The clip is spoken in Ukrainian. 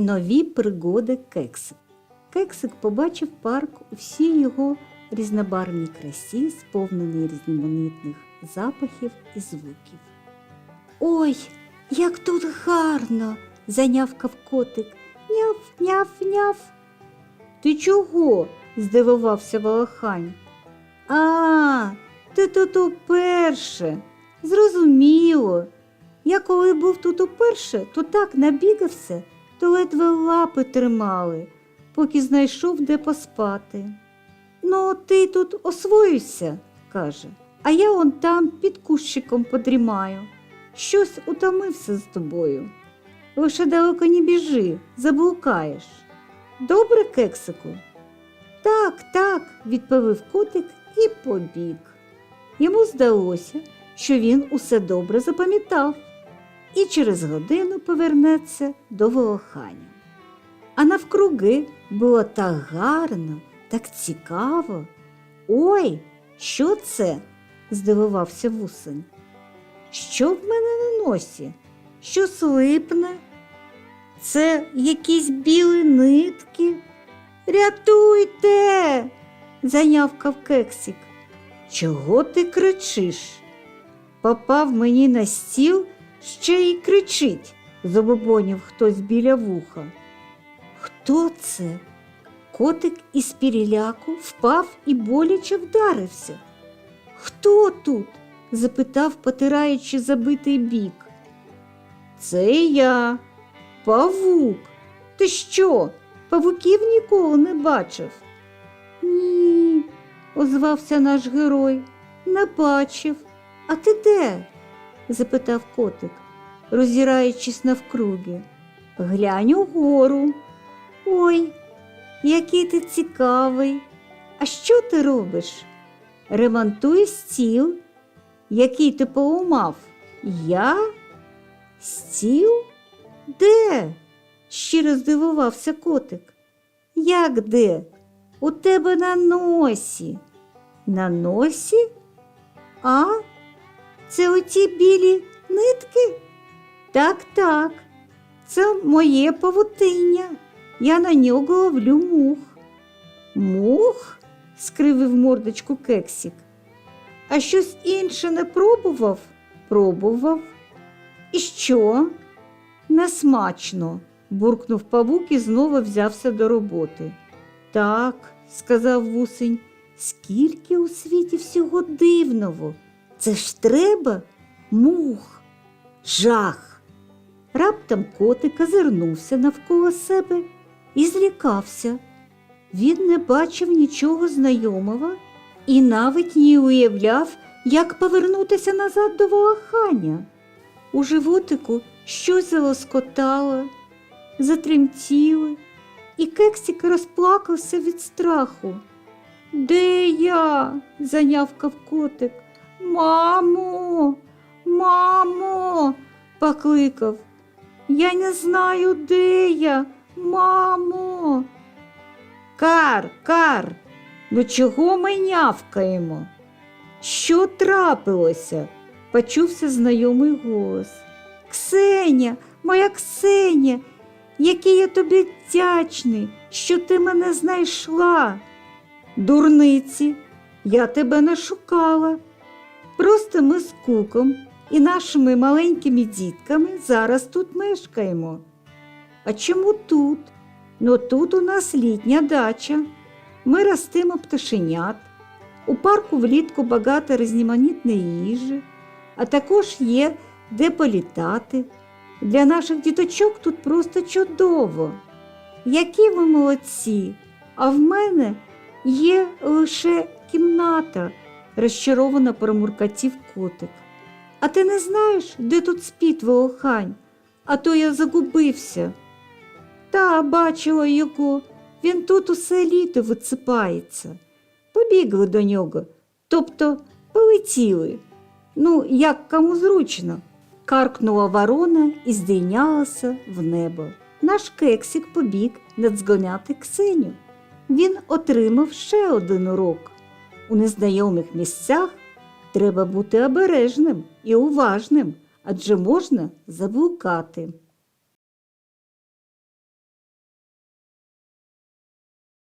Нові пригоди Кексик. Кексик побачив парк у всій його різнобарвній красі, сповнений різноманітних запахів і звуків. Ой, як тут гарно! зайнявкав котик. Няв, няв, няв. Ти чого? здивувався Волохань. А, ти тут уперше. Зрозуміло. Я коли був тут уперше, то так набігався, то ледве лапи тримали, поки знайшов де поспати. Ну, ти тут освоюйся, каже, а я он там під кущиком подрімаю. Щось утомився з тобою. Лише далеко не біжи, заблукаєш. Добре, кексику? Так, так, відповів котик і побіг. Йому здалося, що він усе добре запам'ятав і через годину повернеться до волохання. А навкруги було так гарно, так цікаво. Ой, що це? здивувався вусень. Що в мене на носі? Щось липне? Це якісь білі нитки. Рятуйте, зайнявкав кексик. Чого ти кричиш? Попав мені на стіл, ще й кричить, забобонів хтось біля вуха. Хто це? Котик із переляку впав і боляче вдарився. Хто тут? запитав, потираючи забитий бік. Це я, павук. Ти що, павуків ніколи не бачив? Ні, озвався наш герой. Не бачив. А ти де? Запитав котик, роззираючись навкруги. Глянь угору. Ой, який ти цікавий. А що ти робиш? Ремонтую стіл, який ти поумав. Я? Стіл? Де? щиро здивувався котик. Як де? У тебе на носі. На носі? А? Це оті білі нитки? Так, так. Це моє павутиння. Я на нього ловлю мух. Мух? скривив мордочку кексик. А щось інше не пробував? Пробував. І що? Несмачно, буркнув павук і знову взявся до роботи. Так, сказав вусень, скільки у світі всього дивного. Це ж треба мух, жах. Раптом котик озирнувся навколо себе і злякався. Він не бачив нічого знайомого і навіть не уявляв, як повернутися назад до волохання. У животику щось залоскотало, затремтіло, і кексик розплакався від страху. Де я? зайнявкав котик. Мамо, мамо, покликав. Я не знаю, де я, мамо. Кар, кар, ну чого ми нявкаємо? Що трапилося? почувся знайомий голос. Ксеня, моя Ксеня, який я тобі вдячний, що ти мене знайшла. Дурниці, я тебе не шукала. Просто ми з куком і нашими маленькими дітками зараз тут мешкаємо. А чому тут? Ну тут у нас літня дача. Ми ростимо пташенят. У парку влітку багато різноманітної їжі, а також є де політати. Для наших діточок тут просто чудово. Які ви молодці! А в мене є лише кімната, розчаровано промуркатів котик. А ти не знаєш, де тут спить волохань? А то я загубився. Та бачила його, він тут усе літо висипається. Побігли до нього, тобто полетіли. Ну, як кому зручно. Каркнула ворона і здійнялася в небо. Наш кексик побіг надзгоняти Ксеню. Він отримав ще один урок. У незнайомих місцях треба бути обережним і уважним, адже можна заблукати.